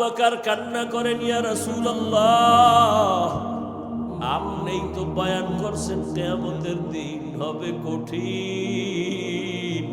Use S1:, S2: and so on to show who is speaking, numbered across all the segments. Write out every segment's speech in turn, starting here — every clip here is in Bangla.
S1: বকার কান্না করেন, ইয়া রাসূলুল্লাহ, আপনি তো বয়ান করছেন, কিয়ামতের দিন হবে কঠিন।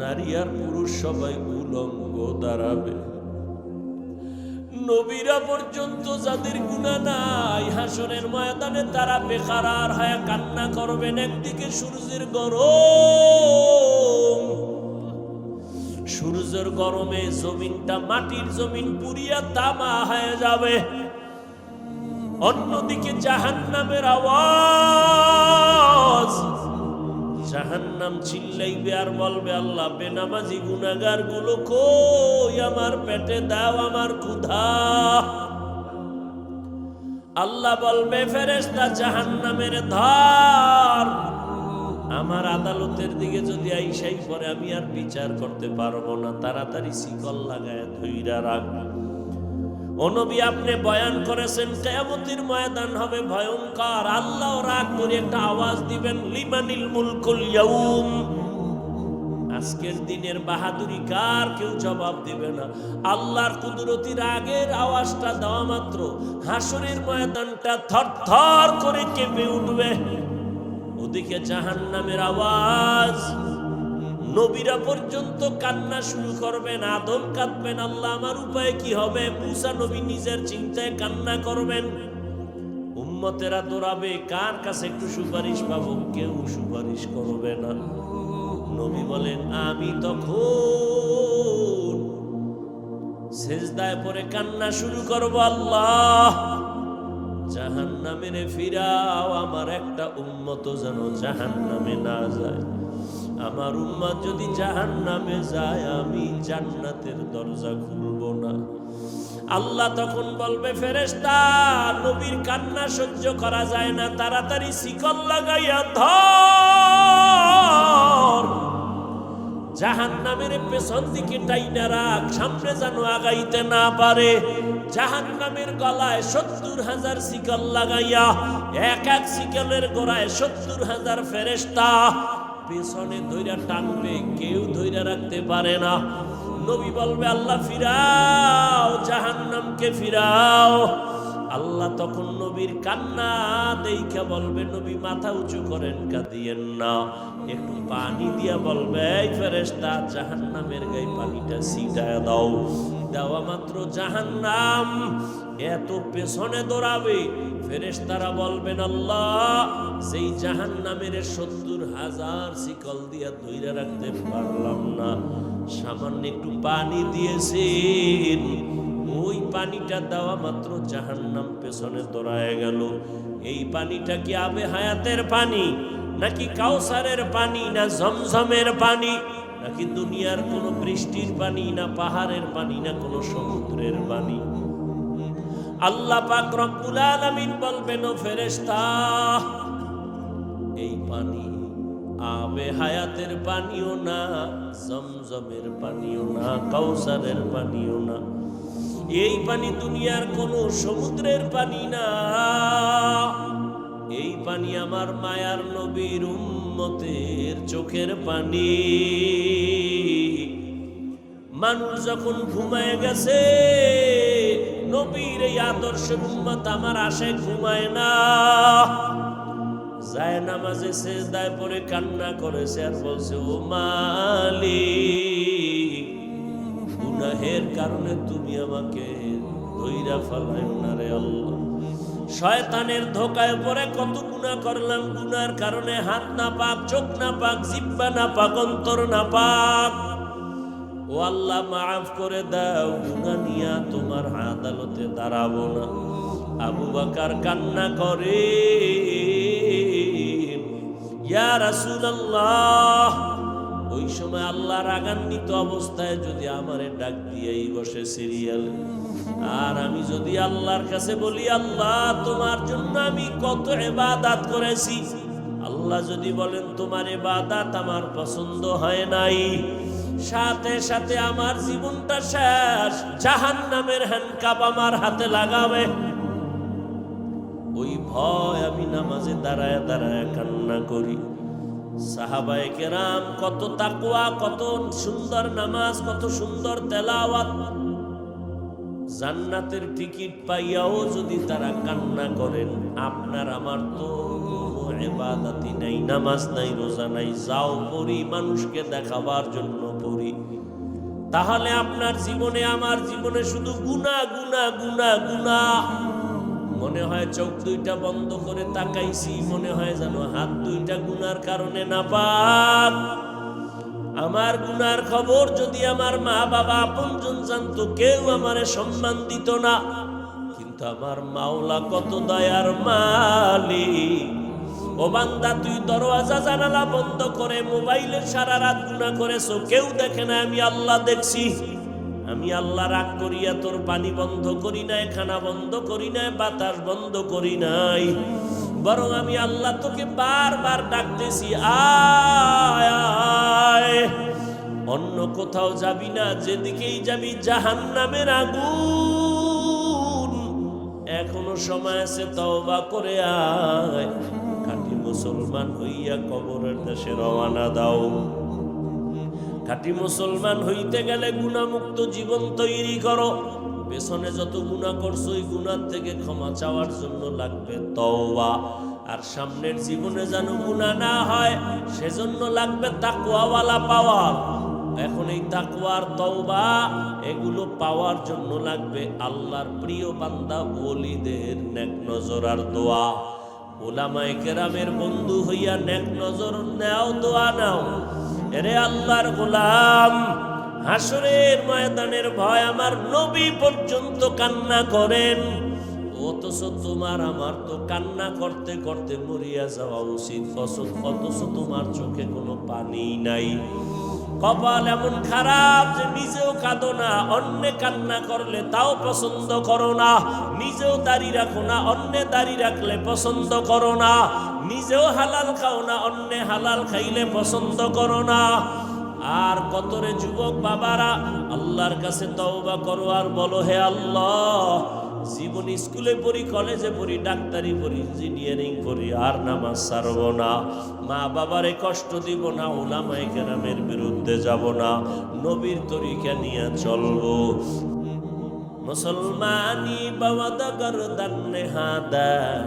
S1: নারী আর পুরুষ সবাই উলঙ্গ দাঁড়াবে। নবীরা পর্যন্ত যাদের গুণা নাই হাসনের ময়দানে তারা বেকারার হয়ে কান্না করবেন, একদিকে সূর্যের গরম সূর্যের গরমে জমিনটা মাটির জমিন পুরিয়া তামা হয়ে যাবে। অন্যদিকে জাহান্নামের আওয়াজ। জাহান্নাম চিল্লাইবে আর বলবে, আল্লাহ, বেনামাজি গুনাগারগুলো কই? আমার পেটে দাও, আমার ক্ষুধা। আল্লাহ বলবে, ফেরেশতা জাহান্নামের ধার। আমার আদালতের দিকে যদি আইসাই পরে আমি আর বিচার করতে পারব না, তাড়াতাড়ি শিকল লাগায় ধৈরা রাখব অনবী আপনি বয়ান করেছেন, কেয়ামতির ময়দান হবে ভয়ঙ্কর। আল্লাহ রাগ করে একটা আওয়াজ দিবেন লিমানিল মুলকুল ইয়াউম। আজকের দিনের বাহাদুরি কার? কেউ জবাব দেবে না। আল্লাহর কুদরতির আগের আওয়াজটা দেওয়া মাত্র। হাসরের ময়দানটা থর থর করে কেঁপে উঠবে। ওদিকে জাহান্নামের আওয়াজ। নবীরা পর্যন্ত কান্না শুরু করবেন, আদম কাঁদবেন, আল্লাহ আমার উপায় কি হবে? মুসা নবী নিজের চিন্তায় কান্না করবেন। উম্মতেরা দৌড়াবে, কার কাছে একটু সুপারিশ পাবো? কেউ সুপারিশ করবে না। নবী বলেন, আমি তখন সেজদায় পরে কান্না শুরু করব, আল্লাহ। জাহান নামে ফিরাও, আমার একটা উম্মত যেন জাহান নামে না যায়। আমার উম্মত যদি জাহান নামে যায়, আমি জান্নাতের দরজা খুলব না। আল্লাহ তখন বলবে, ফেরেশতা, নবীর কান্না সহ্য করা যায় না, তাড়াতাড়ি শিকল লাগাইয়া ধর। জাহান নামের পেছন দিকে টাইনা রাখ, সামনে যেন আগাইতে না পারে। জাহান নামের গলায় সত্তর হাজার শিকল লাগাইয়া, এক এক শিকলের গোড়ায় সত্তর হাজার ফেরেস্তা পেছনে ধৈরা টানবে, কেউ ধৈরা রাখতে পারে না। নবী বলবে, আল্লাহ ফিরাও জাহান নামকে ফিরাও। আল্লাহ তখন নবীর কান্না দেখা বলবে, নবী মাথা উঁচু করেন, কাঁদিয়েন না। একটু পানি দিয়া বলবে, এই ফেরেস্তা জাহান্নামের গায়ে পানিটা ছিটায় দাও। দেওয়া মাত্র জাহান্নাম। এত পেছনে দৌড়াবে, ফেরেশতারা বলবেন, আল্লাহ সেই জাহান্নামের সত্তর হাজার শিকল দিয়া ধৈরা রাখতে পারলাম না। সামান্য একটু পানি দিয়েছেন। ওই পানিটা দেওয়া মাত্র জাহান নাম পেছনে দৌড়ায় গেল। এই পানিটা কি আবে হায়াতের পানি, নাকি কাউসারের পানি, না ঝমঝমের পানি? নাকি দুনিয়ার কোনো বৃষ্টির পানি, না পাহাড়ের পানি, না কোনো সমুদ্রের পানি? আল্লাহ পাক রব্বুল আলামিন বলবেন, ও ফেরেশতা, এই পানি আবে হায়াতের পানিও না, জমজমের পানিও না, কাউসারের পানিও না। এই পানি দুনিয়ার কোনো সমুদ্রের পানি না। পানি আমার মায়ার নবীর উম্মতের চোখের পানি। মানুষ যখন ঘুমায় গেছে, নবীর এই আদর্শের উম্মত আমার আশে ঘুমায় না। যায় নামাজে, সেজদায় পরে কান্না করেছে আর বলছে, ও মালি গুনাহের কারণে তুমি আমাকে ধৈরা ফালাইও না রে আল্লাহ। শয়তানের ধোকায় পরে কত গুণা করলাম। গুনার কারণে হাত না পাক চোখ না পাক জিব্বা না পাক অন্তর না পাক ও আল্লাহ, মাফ করে দাও গুনা নিয়া তোমার আদালতে দাঁড়াবো না। আবু বাকার কান্না করে, ইয়া রাসূলুল্লাহ ওই সময় আল্লাহ রাগান্বিত অবস্থায় যদি আমারে ডাক দিয়েই বসে সিরিয়ালে আর আমি যদি আল্লাহর কাছে বলি, আল্লাহ, তোমার জন্য আমি কত এবাদাত করেছি। আল্লাহ যদি বলেন, তোমার এবাদাত আমার পছন্দ হয় নাই। সাথে সাথে আমার জীবনটা শেষ। জাহান নামের হ্যান্ডকাপ আমার হাতে লাগাবে। ওই ভয় আমি নামাজে দাঁড়ায় দাঁড়ায় কান্না করি। সাহাবায়ে কেরাম কত তাকুয়া কত সুন্দর নামাজ, কত সুন্দর তেলাওয়াত। জান্নাতের টিকিট পাইয়াও যদি তারা কান্না করেন, আপনার আমার তো এবাদাতি নাই, নামাজ নাই, রোজা নাই, যাও পড়ি, মানুষকে দেখাবার জন্য পড়ি। তাহলে আপনার জীবনে, আমার জীবনে শুধু গুনা গুনা গুনা গুনা মনে হয় চোখ দুইটা বন্ধ করে তাকাইছি, মনে হয় যেন হাত দুইটা গুনার কারণে না পাক আমার গুনার খবর যদি আমার মা বাবা আপনজন জানতো, কেউ আমারে সম্মান দিত না। কিন্তু আমার মাওলা কত দয়ার মালিক। ও বান্দা, তুই দরওয়াজা, জানালা বন্ধ করে মোবাইলের সারা রাত গুণা করেছ, কেউ দেখে না, আমি আল্লাহ দেখছি। আমি আল্লাহ রাগ করিয়া তোর পানি বন্ধ করি নাই, খানা বন্ধ করি নাই, বাতাস বন্ধ করি নাই। বরং আমি আল্লাহ তোকে বারবার ডাকতেছি, আয় অন্য কোথাও যাবি না, যেদিকেই যাবি জাহান নামের আগুন। এখনও সময় আছে, তওবা করে আয়। খাঁটি মুসলমান হইয়া কবরের দেশে রওয়ানা দাও। খাঁটি মুসলমান হইতে গেলে গুণামুক্ত জীবন তৈরি করো। পেছনে যত গুণা করছ, ওই গুণার থেকে ক্ষমা চাওয়ার জন্য লাগবে তওবা। আর সামনের জীবনে যেন গুণা না হয়, সেজন্য লাগবে তাকুয়াওয়ালা পাওয়ার এখন এই তাকুয়ার তওবা, এগুলো পাওয়ার জন্য লাগবে আল্লাহর প্রিয় বান্দা ওলিদের নেক নজর আর দোয়া। ওলামায়ে কেরামের বন্ধু হইয়া নেক নজর নাও, দোয়া নাও। এরে আল্লাহর গোলাম, হাসরের ময়দানের ভয় আমার নবী পর্যন্ত কান্না করেন। অথচ তোমার, আমার তো কান্না করতে করতে মরিয়া যাওয়া উচিত। অথচ তোমার চোখে কোনো পানি নাই। কপাল এমন খারাপ যে নিজেও কাঁদো না, অন্যে কান্না করলে তাও পছন্দ করো না। নিজেও দাড়ি রাখো না, অন্যে দাড়ি রাখলে পছন্দ করো না। নিজেও হালাল খাও না, অন্যে হালাল খাইলে পছন্দ করো না। আর কতরে যুবক বাবারা, আল্লাহর কাছে তওবা করো আর বলো, হে আল্লাহ জীবন স্কুলে পড়ি, কলেজে পড়ি, ডাক্তারি পড়ি ইঞ্জিনিয়ারিং পড়ি আর নামাজ সারব না। মা বাবারে কষ্ট দিব না ওলামাই কেরামের বিরুদ্ধে যাব না, নবীর তরিকা নিয়ে চলবো। মুসলমানি বাবাদা গরদান নেহাদান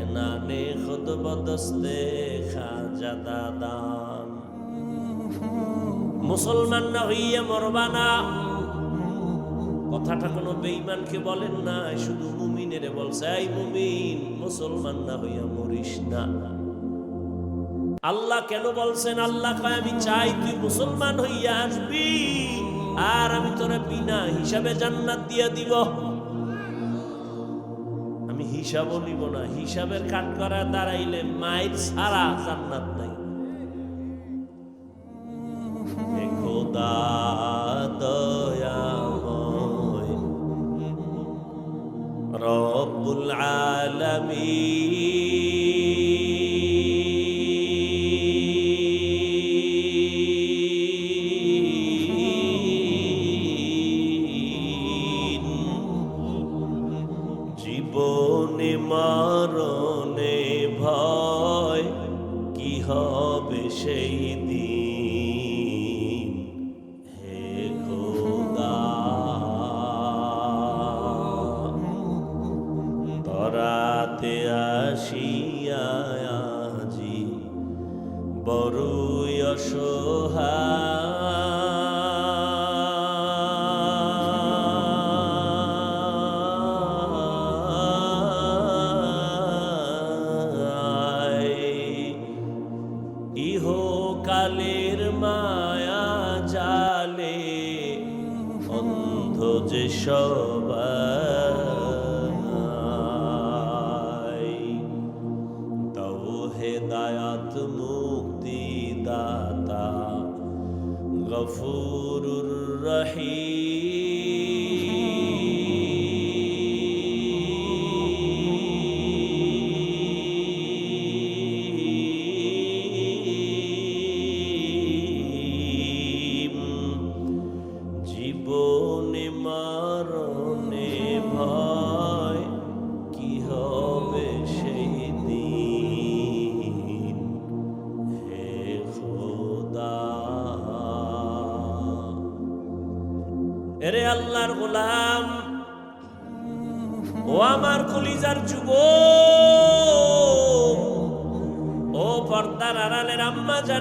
S1: এনানে খুদ বদস্তে খাজা দাদান। মুসলমান না হইয়া মরবা না। কথাটা কোনো বেঈমানকে বলেন না শুধু মুমিনের বলছে, এই মুমিন, মুসলমান না হইয়া মরিস না। আল্লাহ কেন বলছেন, আল্লাহ কয়, আমি চাই তুই মুসলমান হইয়া আসবি, আর আমি তোরা বিনা হিসাবে জান্নাত দিয়া দিব। আমি হিসাবও নিব না, হিসাবের কাট করা দাঁড়াইলে মাইল ছাড়া জান্নাত নাই। হে খোদা রব্বুল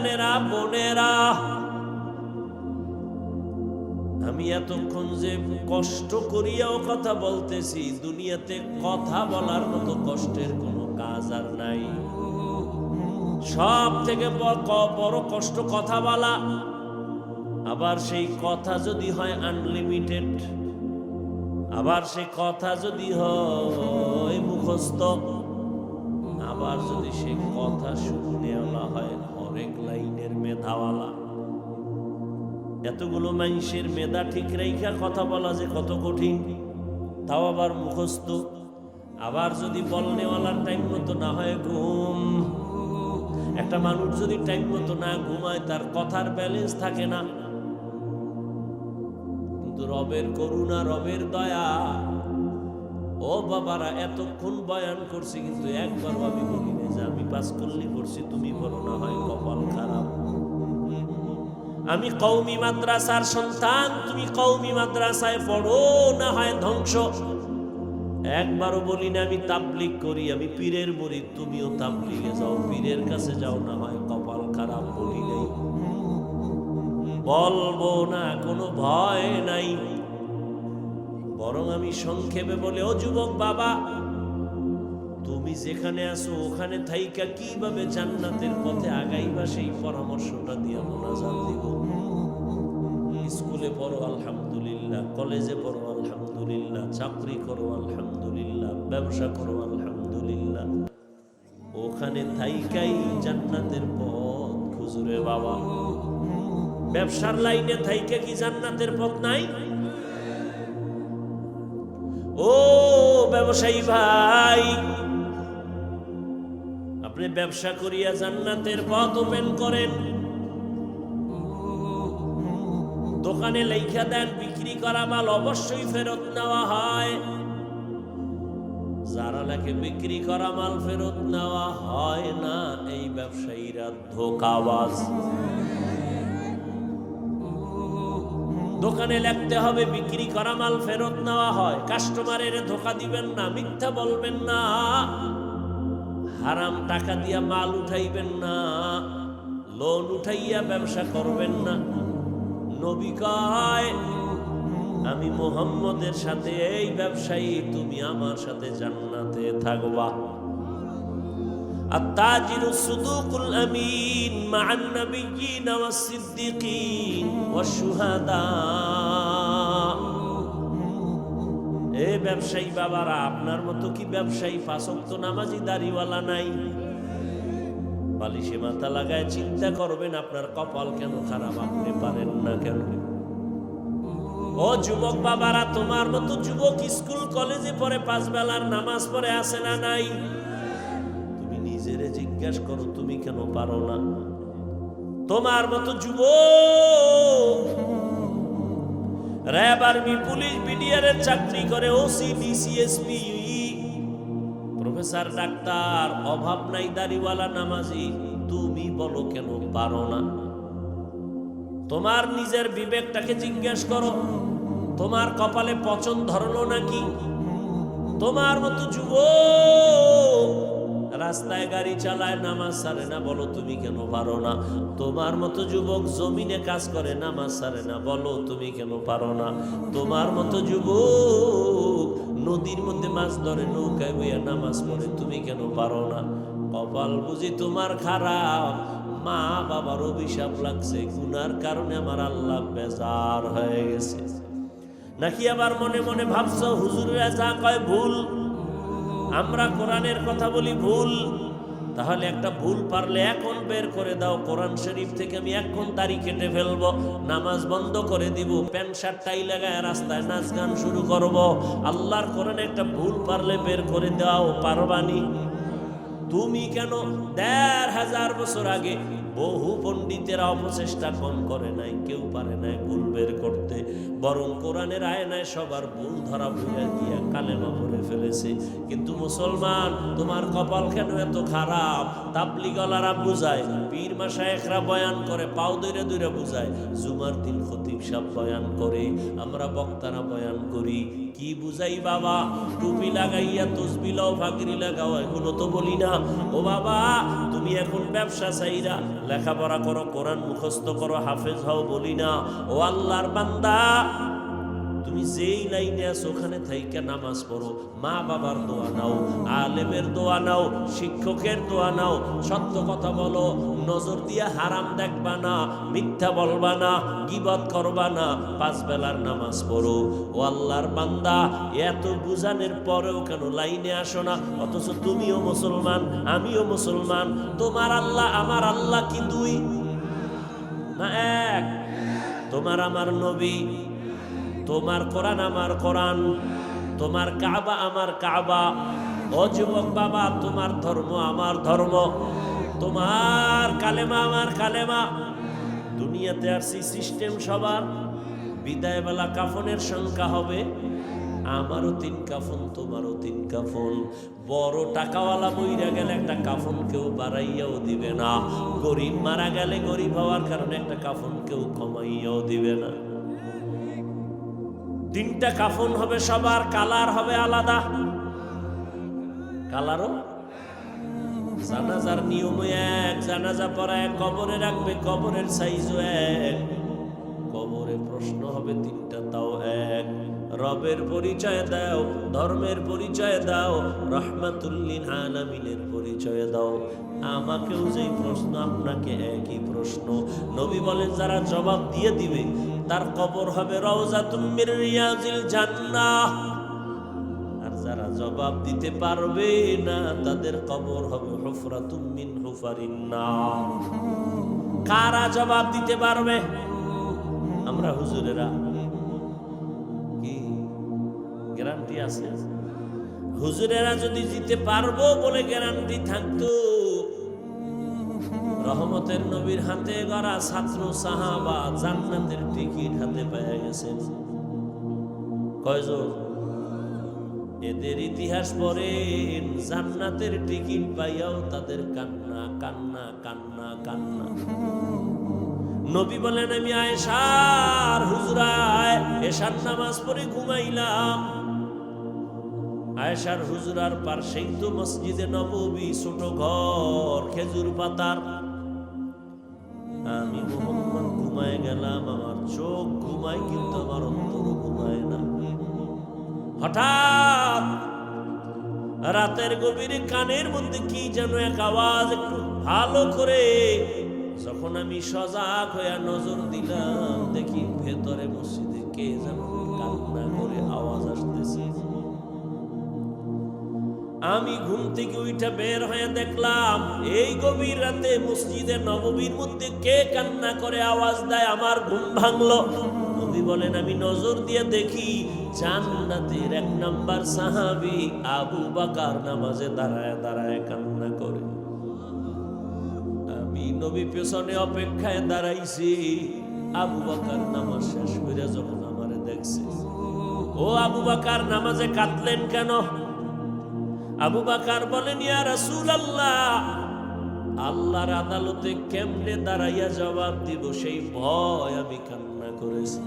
S1: জানেরা বোনেরা, আমি এতক্ষণ যে কষ্ট করিয়াও কথা বলতেছি, দুনিয়াতে কথা বলার মতো কষ্টের কোনো কাজ আর নাই। সব থেকে বড় কষ্ট কথা বলা। আবার সেই কথা যদি হয় আনলিমিটেড আবার সেই কথা যদি হয় মুখস্থ। আবার যদি সেই কথা শুনেওয়ালা হয় হরেক লাইনের মেধাওয়ালা। এতগুলো মানুষের মেধা ঠিক রেখা কথা বলা যে কত কঠিন, তাও আবার মুখস্থ। আবার যদি বলনেওয়ালার টাইম মতো না হয় ঘুম। একটা মানুষ যদি টাইম মতো না ঘুমায়, তার কথার ব্যালেন্স থাকে না। কিন্তু রবের করুণা, রবের দয়া, ও বাবারা, এতক্ষণ বয়ান করছি, কিন্তু একবারও আমি বলি পাস করলি করছি তুমি বলো না হয় কপাল খারাপ। আমি কৌমি মাদ্রাসার সন্তান, তুমি কৌমি মাদ্রাসায় পড়ো না হয় ধ্বংস। একবারও বলি না, আমি তাবলিক করি, আমি পীরের মরি তুমিও তাবলিগে যাও, পীরের কাছে যাও না হয় কপাল খারাপ বলি নাই। বলব না, কোনো ভয় নাই। বরং আমি সংক্ষেপে বলে, ও যুবক বাবা তুমি যেখানে আছো, ওখানে থাইকা কীভাবে জান্নাতের পথে আগাইবা সেই পরামর্শটা দিয়ে মোনাজাত দিব। স্কুলে পড়ো, আলহামদুলিল্লাহ। কলেজে পড়ো, আলহামদুলিল্লাহ। চাকরি করো, আলহামদুলিল্লাহ। ব্যবসা করো, আলহামদুলিল্লাহ। ওখানে থাইকাই জান্নাতের পথ খুজুরে বাবা। ব্যবসার লাইনে থাইকা কি জান্নাতের পথ নাই? ও ব্যবসায়ী ভাই আপনি ব্যবসা করিয়া জান্নাতের পথ ওপেন করেন। দোকানে লেখা দেন, বিক্রি করা মাল অবশ্যই ফেরত নেওয়া হয়। যারা লেখে, বিক্রি করা মাল ফেরত নেওয়া হয় না, এই ব্যবসায়ীরা ধোকাবাজ। দোকানে লিখতে হবে, বিক্রি করা মাল ফেরত নেওয়া হয়। কাস্টমারের ধোকা দিবেন না, মিথ্যা বলবেন না। হারাম টাকা দিয়া মাল উঠাইবেন না লোন উঠাইয়া ব্যবসা করবেন না নবী কয় আমি মোহাম্মদের সাথে এই ব্যবসায়ী তুমি আমার সাথে জান্নাতে থাকবা التاجر الصدوق الأمين مع النبيين والصديقين والشهداء এ ব্যবসায়ী বাবারা, আপনার মতো কি ব্যবসায়ী ফাঁসক্ত নামাজি দাড়িওয়ালা নাই? বালিশে মাথা লাগায় চিন্তা করবেন, আপনার কপাল কেন খারাপ? আপনি পারেন না কেন? ও যুবক বাবারা, তোমার মতো যুবক স্কুল, কলেজে পড়ে পাঁচ বেলার নামাজ পড়ে আসে না নাই? তুমি নিজেরে জিজ্ঞাসা করো, তুমি কেন পারো না? তোমার মতো যুবক র্যাব আর্মি, পুলিশ, বিডিআরের চাকরি করে ওসি ডিসিএসপি প্রফেসর, ডাক্তার, অভাব নাই, দাড়িওয়ালা, নামাজি, তুমি বলো কেন পারো না? তোমার নিজের বিবেকটাকে জিজ্ঞেস করো, তোমার কপালে পচন ধরলো নাকি? তোমার মতো যুব রাস্তায় গাড়ি চালায়, নামাজ সারে না, বলো তুমি কেন পারো না? তোমার মতো যুবক জমিনে কাজ করে, নামাজ সারে না, বলো তুমি কেন পারো না? তোমার মতো যুবক নদীর মধ্যে মাছ ধরে, নৌকায় বইয়া নামাজ পড়ে, তুমি কেন পারো না? কপাল বুঝি তোমার খারাপ। মা বাবার অভিশাপ লাগছে, গুনার কারণে আমার আল্লাহ বেজার হয়ে গেছে। নাকি আবার মনে মনে ভাবছ, হুজুরেরা যা কয় ভুল? আমরা কোরআনের কথা বলি ভুল, তাহলে একটা ভুল পারলে এখন বের করে দাও, কোরআন শরীফ থেকে আমি এখন দাড়ি কেটে ফেলব, নামাজ বন্ধ করে দিব, প্যান্ট শার্ট টাই লাগায় রাস্তায় নাচ গান শুরু করব। আল্লাহর কোরআনে একটা ভুল পারলে বের করে দাও, পারবানি। তুমি কেন দেড় হাজার বছর আগে বহু পণ্ডিতেরা অপচেষ্টা কম করে নাই, কেউ পারে নাই ভুল বের করতে। বরং কোরআনের আয়নায় সবার ভুল ধরা পড়ে দিয়া কালেমা পড়ে ফেলেছে। কিন্তু মুসলমান, তোমার কপাল কেন এত খারাপ? তাবলি গলারা বুঝায়, পীর মাসায়েকরা বয়ান করে, পাও দৈরে দৈরে বুঝায়, জুমার দিন খতিব সাহ বয়ান করে, আমরা বক্তারা বয়ান করি। কি বুঝাই বাবা? টুপি লাগাইয়া তসবি লাও ফাকরি লাগাও এগুলো তো বলি না। ও বাবা, তুমি এখন ব্যবসা চাইরা লেখাপড়া করো কোরআন মুখস্থ করো হাফেজ হও বলি না। ও আল্লাহর বান্দা। তুমি যেই লাইনে আছো, ওখানে থাইকা নামাজ পড়ো। মা বাবার দোয়া নাও, আলেমের দোয়া নাও, শিক্ষকের দোয়া নাও, সত্য কথা বলো, নজর দিয়ে হারাম দেখবা না, মিথ্যা বলবা না, গিবত করবা না, পাঁচ বেলার নামাজ পড়ো। ও আল্লাহর বান্দা, এত বুঝানের পরেও কেন লাইনে আসো না? অথচ তুমিও মুসলমান, আমিও মুসলমান, তোমার আল্লাহ, আমার আল্লাহ কি দুই? না এক। তোমার আমার নবী। তোমার কোরআন আমার কোরআন, তোমার কাবা আমার কাবা। ও যুবক বাবা, তোমার ধর্ম আমার ধর্ম, তোমার কালেমা আমার কালেমা। দুনিয়াতে আসছি সিস্টেম সবার, বিদায়বেলা কাফনের সংখ্যা হবে, আমারও তিন কাফন, তোমারও তিন কাফন। বড় টাকাওয়ালা বইরা গেলে একটা কাফন কেউ বাড়াইয়াও দিবে না। গরিব মারা গেলে গরিব হওয়ার কারণে একটা কাফন কেউ কমাইয়াও দিবে না। তিনটা কাফন হবে সবার, কালার হবে আলাদা। কালারও? জানাজার নিয়ম এক, জানাজা পরে এক, কবরে রাখবে, কবরের সাইজও এক। কবরে প্রশ্ন হবে এক রবের পরিচয় দাও, ধর্মের পরিচয় দাও রহমাতুল্লিন আলামিনের পরিচয় দাও। আমাকেও যেই প্রশ্ন, আপনাকে একই প্রশ্ন। নবী বলেন, যারা জবাব দিয়ে দিবে, তার কবর হবে রওজাতুম মির রিয়াজিল জান্নাহ। আর যারা জবাব দিতে পারবে না, তাদের কবর হবে হুফারিন নার। কারা জবাব দিতে পারবে? আমরা হুজুরেরা। আছে। হুজুরেরা যদি দিতে পারব বলে গ্যারান্টি থাকতো। রহমতের নবীর হাতে গড়া ছাত্র সাহাবা জান্নাতের টিকিট হাতে পেয়ে গেছেন। কয়জন? এদের ইতিহাস পড়েন, জান্নাতের টিকিট পাইয়াও তাদের কান্না কান্না কান্না কান্না। নবী বলেন, আমি আয়েশার হুজরায় এশার নামাজ পড়ে ঘুমাইলাম। আয়েশার হুজরার পার্শ্বেই তো মসজিদে নববী ছোট ঘর, খেজুর পাতার। আমি মোহাম্মদ ঘুমায় গেলাম, আমার চোখ ঘুমায়, কিন্তু আমার অন্তর ঘুমায় না। হঠাৎ রাতের গভীরে কানের মধ্যে কি যেন এক আওয়াজ একটু ভালো করে, যখন আমি সজাগ হয়ে নজর দিলাম, দেখি ভেতরে মসজিদে কে যেন কান্না করে আওয়াজ আসতেছে। আমি ঘুম থেকে উঠে বের হয়ে দেখলাম, এই গভীর রাতে মসজিদে নববীর মধ্যে কে কান্না করে আওয়াজ দেয়, আমার ঘুম ভাঙলো। নবী বলেন, আমি নজর দিয়ে দেখি জান্নাতের এক নাম্বার সাহাবি আবু বাকার নামাজে দাঁড়ায় দাঁড়ায় কান্না করে। আমি নবী পেছনে অপেক্ষায় দাঁড়াইছি, আবু বাকার নামাজ শেষ করে যখন আমারে দেখছে। ও আবু বাকার, নামাজে কাঁদলেন কেন? আবু বাকার বলেন, ইয়া আল্লাহ আল্লাহর আদালতে কেমনে দাঁড়াইয়া জবাব দিব? সেই ভয় আমি কান্না করেছি।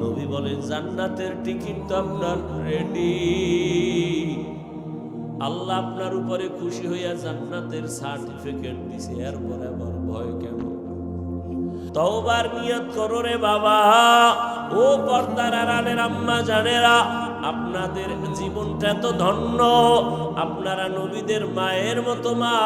S1: নবী বলেন, জান্নাতের টিকিট তো আপনার রেডি আল্লাহ আপনার উপরে খুশি হইয়া জান্নাতের সার্টিফিকেট দিছে। এরপরে আবার ভয় কেন তওবার নিয়ত করো রে বাবা। ও পর্দার আড়ালের আম্মা জানেরা, আপনাদের জীবনটা তো ধন্য। আপনারা নবীদের মায়ের মতো মা।